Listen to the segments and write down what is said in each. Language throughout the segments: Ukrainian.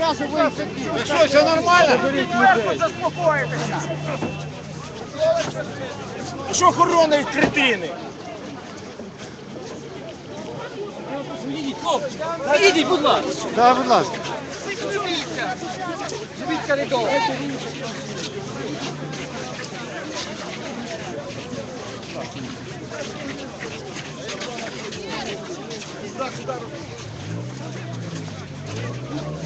одразу вийти. Що, все нормально? Що охорони критини? Ідіть, будь ласка. Так, будь ласка. Зробіть коридор. Своєю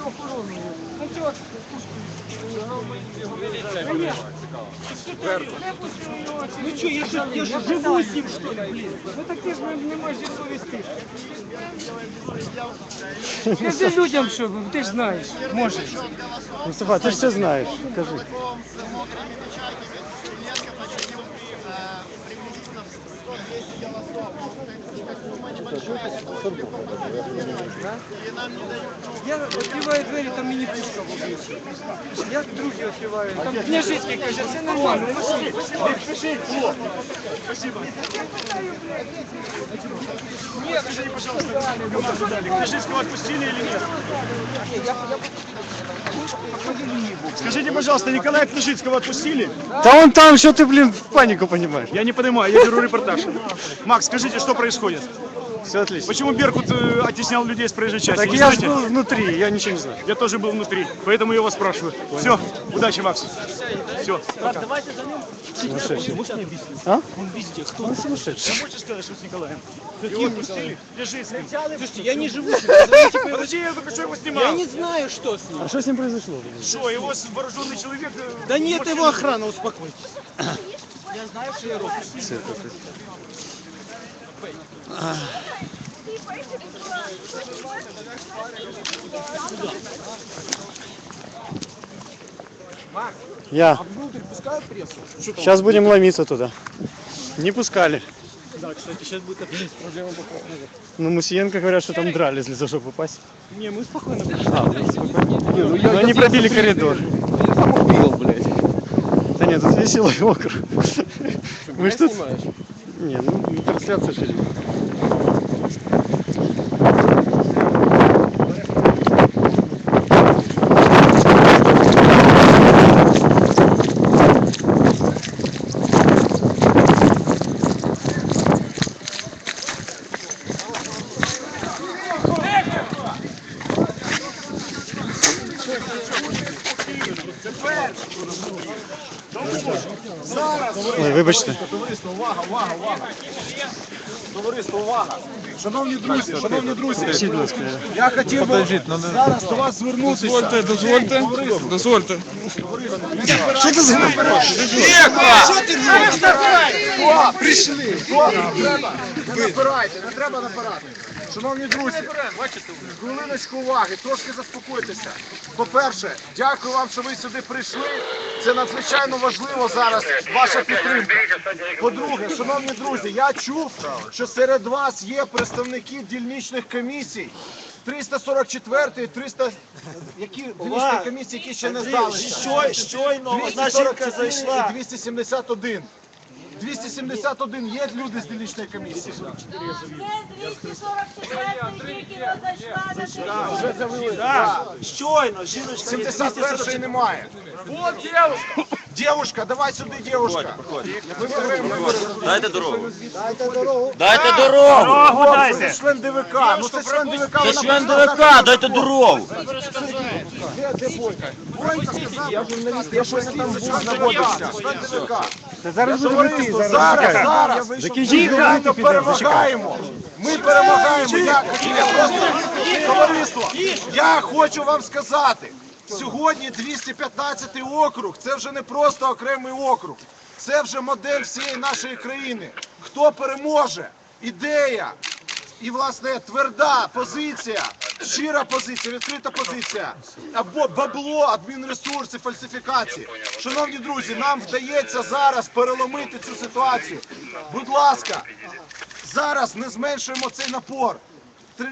охороною. Ну чого? Ну що, я ж я ж живу з ним, що ли, блін? Ну так ти ж не- не можеш совісти. Скажи людям, що ти ж знаєш, можеш. Мустафа, ти ж все знаєш. Кажи. Я відкриваю двері, там мені пушка в обличчя. Я другі відкриваю. Там княжицький каже, все нормально, в машині. Пишіть, хлоп. Спасибо. Скажите, пожалуйста, Княжицкого отпустили или нет? Скажите, пожалуйста, Николая Княжицкого отпустили? Та он там, що ти, блін, в паніку понімаєш? Я не понимаю, я беру репортаж. Макс, скажите, что происходит? Все отлично. Почему Беркут э, оттеснял людей с проезжей части? Так Вы я ж знаете? був внутрі, я нічого не знаю. Я тоже был внутри, поэтому я вас спрашиваю. Все, удачи, Макс. Все. Сумасшедший. А? Он везде. Кто? Он сумасшедший. Можете сказать, что с Николаем? Его отпустили? Лежицким. Слушайте, я не живу с ним. По Подожди, я только что его снимал. Я не знаю, что с ним. А що з ним произошло? Что, его с- вооруженный человек... э, Да нет, машину- его охрана, успокойтесь. Я знаю, что я роблю. Я. Внутрь пускают прессу? Что там? Сейчас будем ломиться туда. Не пускали. Да, кстати, сейчас будет опять проблема Но Мусиенко говорят, что там дрались для того, чтобы попасть. Не, мы спокойно. А, ну, спокойно. Но они пробили коридор. Да нет, тут веселый округ. Мы тут... Не, ну трансляция же. Ой, вибачте. Товариство, увага, увага, увага. Товариство, увага. Шановні друзі, шановні друзі, я хотів би зараз до вас звернутися. Дозвольте, дозвольте, дозвольте. Що це за Прийшли. Не треба, не напирайте, не треба напирати. Шановні друзі, хвилиночку уваги, трошки заспокойтеся. По-перше, дякую вам, що ви сюди прийшли. Це надзвичайно важливо зараз, ваша підтримка. По-друге, шановні друзі, я чув, що серед вас є представники дільничних комісій. 344 300... Які дільничні комісії, які ще не здалися? Щойно одна 244 жінка зайшла. і 271. 271 є люди з дільничної комісії. Є 244 тільки не зайшла на територію. Так, щойно жіночка 71 немає. Вот девушка. Девушка, давай сюди, девушка. Виберемо, виберемо. Дайте дорогу. дорогу. Дайте дорогу. Дорогу Це дайте. член ДВК. Ну це член ДВК. Це член ДВК, дайте дорогу. Де, де Бойка? Бойка сказав, я журналіст, я щось там був знаходився. Член ДВК. Та зараз будемо йти, зараз. зараз, зараз. Ми перемагаємо. Ми перемагаємо. Я хочу вам сказати, сьогодні 215 округ, це вже не просто окремий округ. Це вже модель всієї нашої країни. Хто переможе? Ідея. І, власне, тверда позиція, щира позиція, відкрита позиція, або бабло, адмінресурси, фальсифікації. Шановні друзі, нам вдається зараз переломити цю ситуацію. Будь ласка, зараз не зменшуємо цей напор.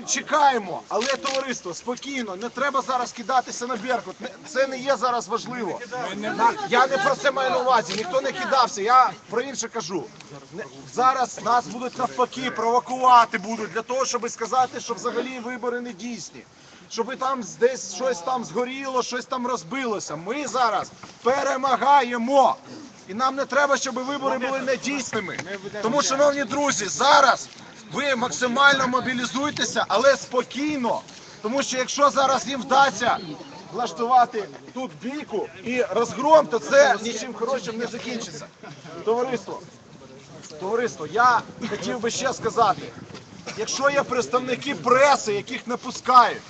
Чекаємо, але товариство, спокійно, не треба зараз кидатися на Беркут. Це не є зараз важливо. Я не про це маю на увазі, ніхто не кидався. Я про інше кажу. Зараз нас будуть навпаки провокувати будуть для того, щоб сказати, що взагалі вибори не дійсні. Щоб там десь щось там згоріло, щось там розбилося. Ми зараз перемагаємо. І нам не треба, щоб вибори були недійсними. Тому, шановні друзі, зараз ви максимально мобілізуйтеся, але спокійно. Тому що якщо зараз їм вдасться влаштувати тут бійку і розгром, то це нічим хорошим не закінчиться. Товариство, товариство, я хотів би ще сказати. Якщо є представники преси, яких не пускають,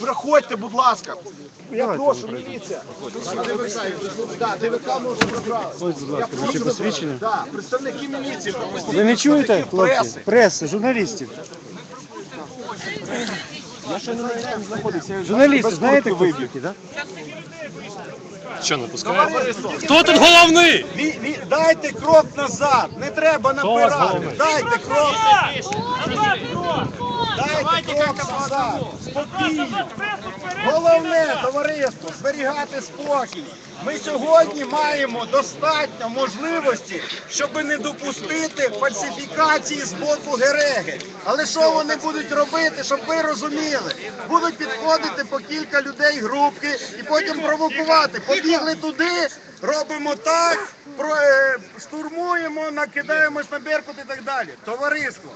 приходьте, будь ласка. Я прошу, міліція. Да, ДВК Я прошу посвідчення. Да, представники міліції, пропустіть Ви не чуєте, хлопці? преси. Журналістів. Журналісти, знаєте, хто такі, не пускає? Хто тут головний? ві- ві- дайте крок назад, не треба напирати. Дайте крок, дайте крок назад. Спокійно. Головне, товариство, зберігати спокій. Ми сьогодні маємо достатньо можливості, щоб не допустити фальсифікації з боку Гереги. Але що вони будуть робити, щоб ви розуміли? Будуть підходити по кілька людей групки і потім провокувати. Побігли туди, робимо так, е, штурмуємо, накидаємось на Беркут і так далі. Товариство,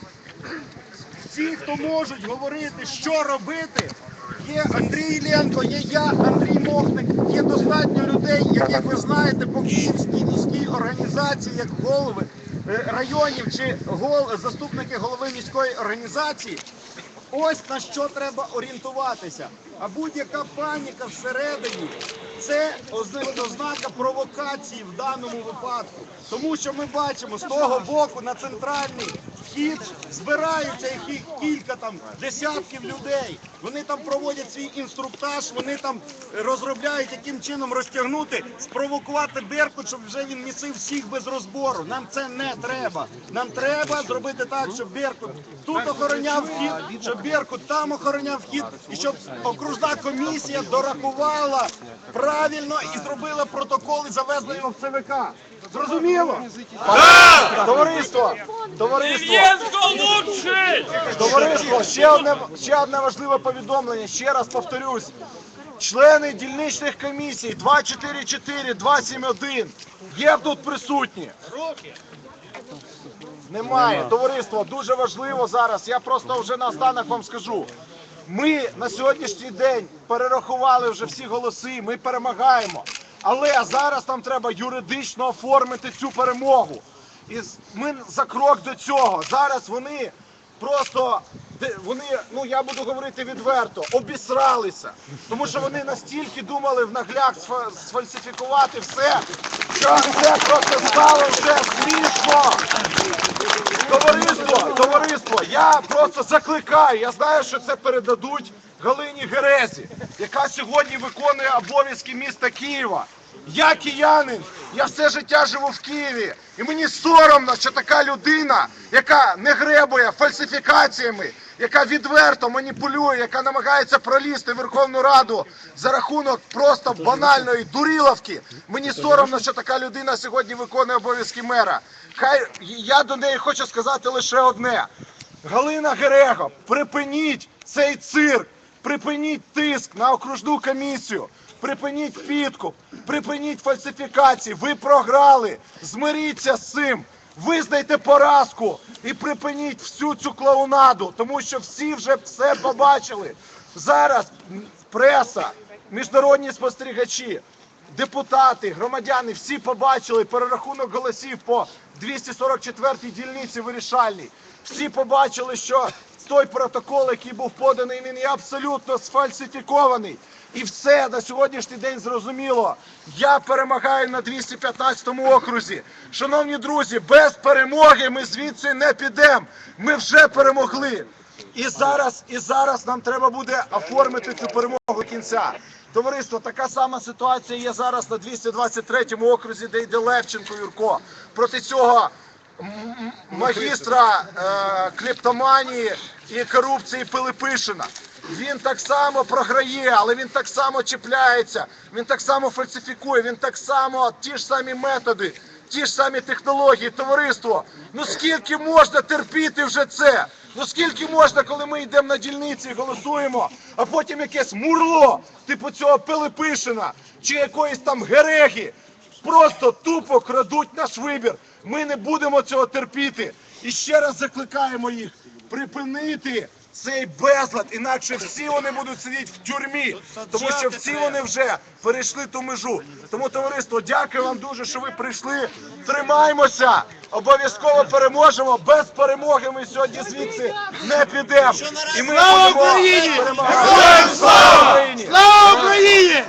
всі, хто можуть говорити, що робити, є Андрій Іллєнко, є я, Андрій Мохник, є достатньо людей, яких ви знаєте по Київській міській організації, як голови е, районів чи гол, заступники голови міської організації. Ось на що треба орієнтуватися. А будь-яка паніка всередині це ознака провокації в даному випадку. Тому що ми бачимо з того боку на центральний вхід збираються їх кілька там десятків людей. Вони там проводять свій інструктаж, вони там розробляють, яким чином розтягнути, спровокувати Беркут, щоб вже він місив всіх без розбору. Нам це не треба. Нам треба зробити так, щоб Беркут тут охороняв вхід, щоб Беркут там охороняв вхід, і щоб окружна комісія дорахувала правильно і зробила протокол і завезла його в ЦВК. Зрозуміло? Товариство! Товариство! Товариство, ще одне, ще одне важливе повідомлення. Ще раз повторюсь. Члени дільничних комісій 244, 271 є тут присутні. Немає. Товариство, дуже важливо зараз. Я просто вже наостанок вам скажу. Ми на сьогоднішній день перерахували вже всі голоси, ми перемагаємо. Але зараз нам треба юридично оформити цю перемогу. І ми за крок до цього. Зараз вони просто вони, ну я буду говорити відверто, обісралися. Тому що вони настільки думали в нагляк сфа- сфальсифікувати все, що це просто стало вже смішно. Товариство, товариство, я просто закликаю. Я знаю, що це передадуть Галині Герезі, яка сьогодні виконує обов'язки міста Києва. Я киянин, я все життя живу в Києві, і мені соромно, що така людина, яка не гребує фальсифікаціями, яка відверто маніпулює, яка намагається пролізти в Верховну Раду за рахунок просто банальної дуріловки. Мені соромно, що така людина сьогодні виконує обов'язки мера. Хай я до неї хочу сказати лише одне: Галина Герега, припиніть цей цирк, припиніть тиск на окружну комісію. Припиніть підкуп, припиніть фальсифікації. Ви програли. Змиріться з цим. Визнайте поразку і припиніть всю цю клоунаду, тому що всі вже все побачили. Зараз преса, міжнародні спостерігачі, депутати, громадяни всі побачили перерахунок голосів по 244-й дільниці вирішальній. Всі побачили, що той протокол, який був поданий, він є абсолютно сфальсифікований. І все на сьогоднішній день зрозуміло. Я перемагаю на 215 окрузі. Шановні друзі, без перемоги ми звідси не підемо. Ми вже перемогли. І зараз, і зараз нам треба буде оформити цю перемогу до кінця. Товариство, така сама ситуація є зараз на 223 окрузі, де йде Левченко Юрко. Проти цього магістра е, клептоманії і корупції Пилипишина. Він так само програє, але він так само чіпляється, він так само фальсифікує, він так само ті ж самі методи, ті ж самі технології, товариство. Ну скільки можна терпіти вже це? Ну скільки можна, коли ми йдемо на дільниці і голосуємо, а потім якесь мурло, типу цього Пилипишина чи якоїсь там Гереги, просто тупо крадуть наш вибір. Ми не будемо цього терпіти. І ще раз закликаємо їх припинити цей безлад, інакше всі вони будуть сидіти в тюрмі, тому що всі вони вже перейшли ту межу. Тому, товариство, дякую вам дуже, що ви прийшли. Тримаймося, обов'язково переможемо. Без перемоги ми сьогодні звідси не підемо. І ми Слава Україні! перемагати. Слава! Слава Україні!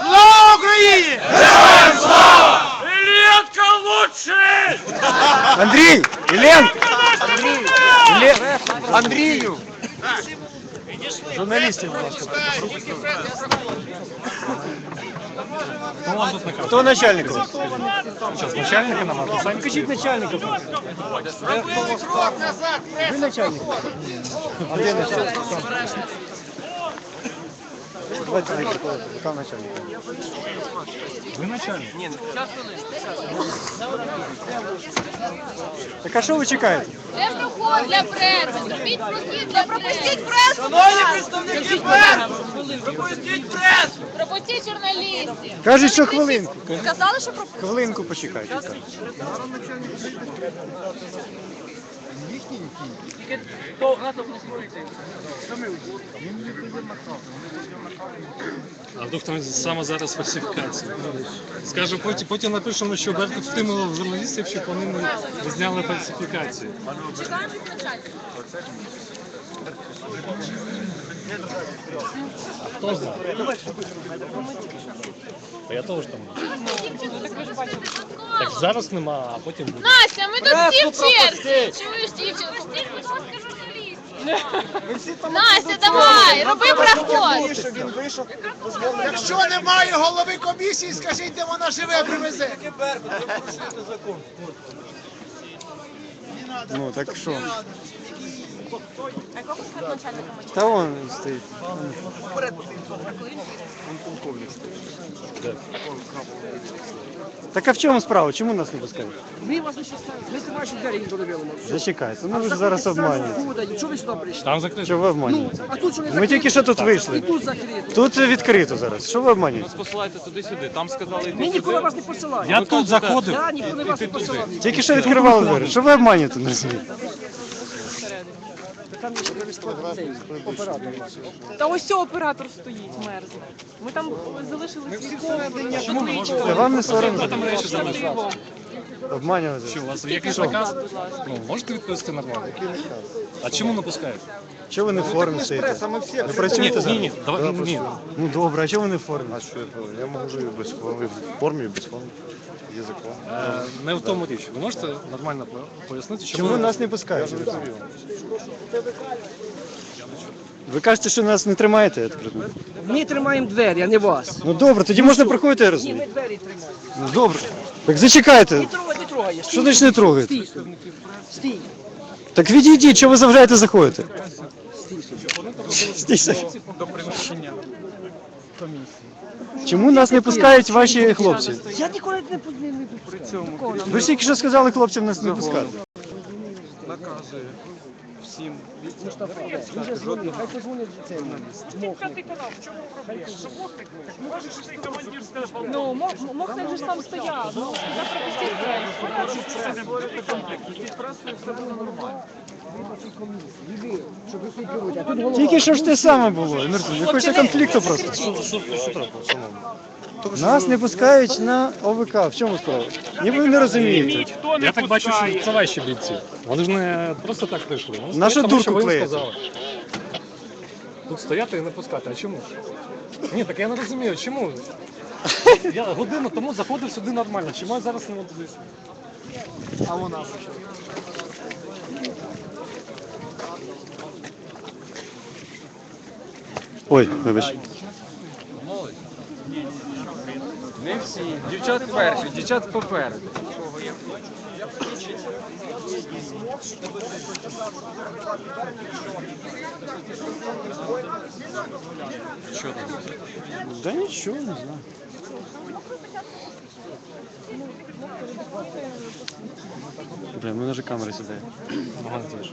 Слава Україні! Ілєнка лучший! Андрій! Ілен! Ілен! Андрію! Журналістів, будь ласка. Хто начальник? Зараз начальника нам написати? Кажіть начальника. Ви начальник? А де начальник? Давайте мікрофон. Там начальник. Ви начальник? Ні, Так а що ви чекаєте? Де проход для преси? Зробіть прохід для пропустіть пресу. Шановні представники пресу! Пропустіть пресу! Пропустіть журналістів. Кажуть, що хвилинку. Сказали, що пропустіть. Хвилинку почекайте. А вдруг там саме зараз фальсифікація. Скаже, потім, потім напишемо, що Беркут втримував журналістів, щоб вони не зняли фальсифікації. Чекаємо від начальника. Хто знає? Я теж там. Так зараз нема, а потім буде. Настя, ми тут Пресу всі в черзі. Чуєш, дівчинку? Пропустіть, будь ласка. Настя, давай, роби проход. Якщо немає голови комісії, скажіть, де вона живе, привезе. Ну так що? Та вон стоїть. Так а в чому справа? Чому нас не пускають? Ми вас не щасливі. Ми це ваші двері довели. Зачекайте, ну ви ж зараз обманюєте. Чого ви сюди прийшли? Там закрито. Що ви обманюєте? А тут що не Ми тільки що тут І вийшли. тут закрито. Тут відкрито зараз. Що ви обманюєте? Посилайте туди-сюди. Там сказали йти Ми ніколи вас не посилаємо. Я тут заходив. Я ніколи вас не посилав. Тільки що відкривали двері. Що ви обманюєте? Не розумію. Там є цей оператор. Та ось цей оператор стоїть, мерзне. Ми там залишили свій вам не соромно там речі залишили. обманювати. Що у вас є якийсь наказ? Ну, можете відповісти нормально? А чому не пускають? Чого ви не в формі стоїте? Ви працюєте ні, зараз? ні, давай, ні. Ну добре, а чого ви не в формі? А що Я можу і без форми, в формі, і без форми. Е, Не в тому річ. Ви можете нормально пояснити, Чому чому нас не пускають? Ви кажете, що нас не тримаєте? я так розумію? Ми тримаємо двері, а не вас. Ну добре, тоді можна проходити, я Ні, розумію. ми двері тримаємо. Ну добре. Так зачекайте. Не трогай, не трогай. Що значить не трогаєте? Стій. Стій. Так відійдіть, що ви заходите. Стій. заважаєте заходити? Стійся. Чому нас не пускають ваші хлопці? Я ніколи не не, не при цьому. Ви ж тільки що сказали хлопцям нас не пускати. наказує всім. Дуже дзвонить, хай позвонить цей. Ну, Мо- Мохник же ж там стояв. Ну, я пропустив Тільки що ж те саме було. Я не. Хочеться конфлікту просто. Нас не пускають на ОВК. В чому справа? Ні, ви не розумієте. Я так бачу, що це ваші бійці. Вони ж не просто так прийшли. Вони Нашу стоять, тому що дурку ви їм клеїте. сказали. Тут стояти і не пускати. А чому? Ні, так я не розумію, чому? Я годину тому заходив сюди нормально. Чому я зараз не можу туди? А вона Ой, вибач. Не всі. Дівчат перші, дівчат попереду. Що там? Да нічого, не знаю. Бля, мене же камера сідає. Ага, теж.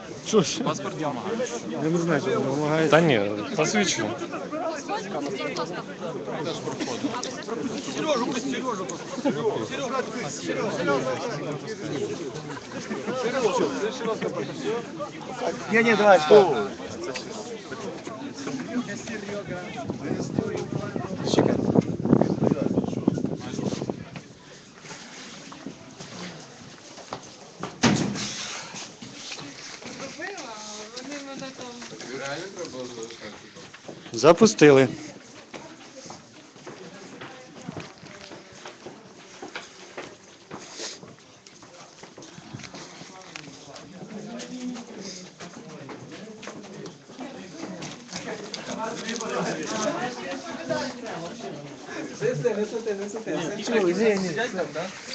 ж? Паспорт вимагає. Я не знаю, що вимагає. Та ні, посвідчено. Ні, ні, давай, що? Вони Запустили.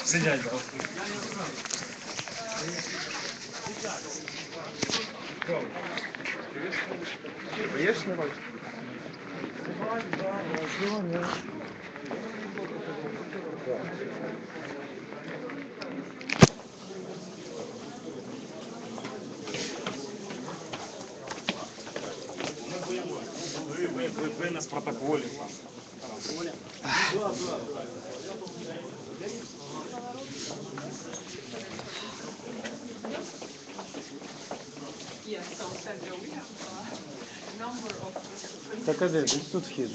Сидять, Боєш не бачиш? Ви нас протоколі. Yes, so send your Так а де? Десь тут вхід.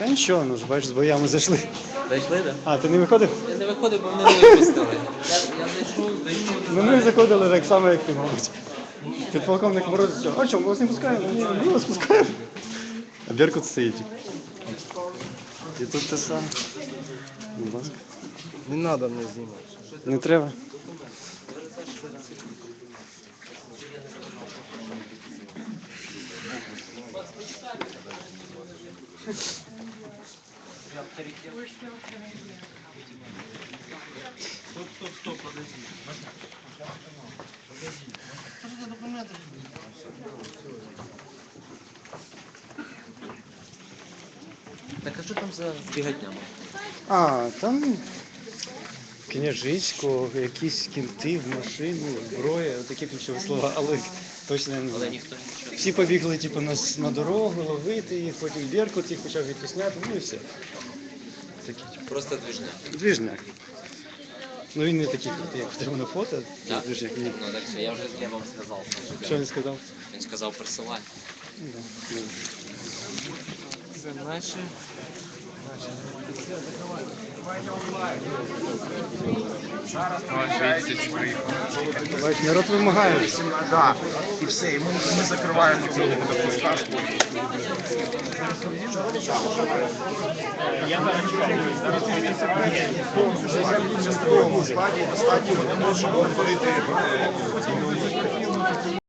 Та нічого, ну ж бачиш, з боями зайшли. Зайшли, так? А, ти не виходив? Я не виходив, бо мене не випустили. Я, я зайшов, зайшов. Ну ми заходили так само, як ти, мабуть. Підполковник Мороз, а що, ми вас не пускаємо? Ні, ми вас пускаємо. А Беркут стоїть. І тут те саме. Будь ласка. Не треба мене знімати. Не треба. Так а що там за бігатня? А, там княжицько, якісь кінти в машину, зброя, такі ключові слова, але точно я не Але знаю. ніхто нічого. Всі побігли типу, на, с- на дорогу, ловити їх, потім Беркут їх почав відтісняти, ну і все. Просто движня. двіжняк. Ну він не такий крутий, як в тебе на фото. Так? Двіжняк, ні. Ну так все, я вже я вам сказав. Що він сказав? Він сказав присилай. Да. Це наші. Народ вимагає. Да. І все, і ми не закриваємо цього. частковому складі достатньо, ми говорити